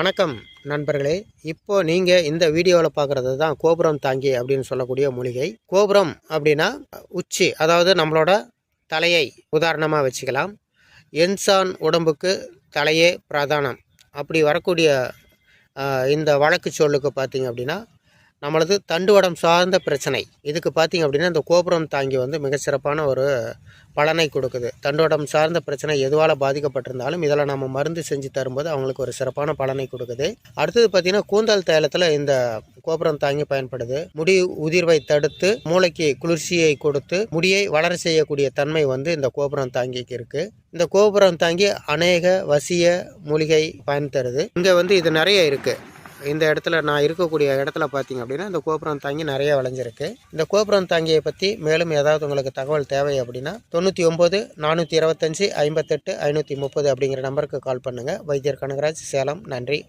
வணக்கம் நண்பர்களே. இப்போ நீங்கள் இந்த வீடியோவில் பார்க்குறது தான் கோபுரம் தாங்கி அப்படின்னு சொல்லக்கூடிய மூலிகை. கோபுரம் அப்படின்னா உச்சி அதாவது நம்மளோட தலையை உதாரணமாக வச்சுக்கலாம். என்சான் உடம்புக்கு தலையே பிரதானம். அப்படி வரக்கூடிய இந்த வழக்கு சொல்லுக்கு பார்த்தீங்க அப்படின்னா நம்மளது தண்டுவடம் சார்ந்த பிரச்சனை. இதுக்கு பார்த்தீங்க அப்படின்னா இந்த கோபுரம் தாங்கி வந்து மிகச்சிறப்பான ஒரு பலனை கொடுக்குது. தண்டுவடம் சார்ந்த பிரச்சனை எதுவால் பாதிக்கப்பட்டிருந்தாலும் இதில் நம்ம மருந்து செஞ்சு தரும்போது அவங்களுக்கு ஒரு சிறப்பான பலனை கொடுக்குது. அடுத்தது பார்த்திங்கன்னா கூந்தல் தைலத்தில் இந்த கோபுரம் தாங்கி பயன்படுது. முடி உதிர்வை தடுத்து மூளைக்கு குளிர்ச்சியை கொடுத்து முடியை வளர செய்யக்கூடிய தன்மை வந்து இந்த கோபுரம் தாங்கிக்கு இருக்குது இந்த கோபுரம் தாங்கி அநேக வசிய மூலிகை பயன் தருது. இங்கே வந்து இது நிறைய இருக்குது இந்த இடத்துல நான் இருக்கக்கூடிய இடத்துல பார்த்தீங்க அப்படின்னா இந்த கோபுரம் தாங்கி நிறைய விளைஞ்சிருக்கு. இந்த கோபுரம் தாங்கியை பற்றி மேலும் ஏதாவது உங்களுக்கு தகவல் தேவை அப்படின்னா தொண்ணூற்றி ஒம்பது நானூற்றி இருபத்தஞ்சி ஐம்பத்தெட்டு ஐநூற்றி முப்பது அப்படிங்கிற நம்பருக்கு கால் பண்ணுங்கள் வைத்தியர் கனகராஜ் சேலம் நன்றி.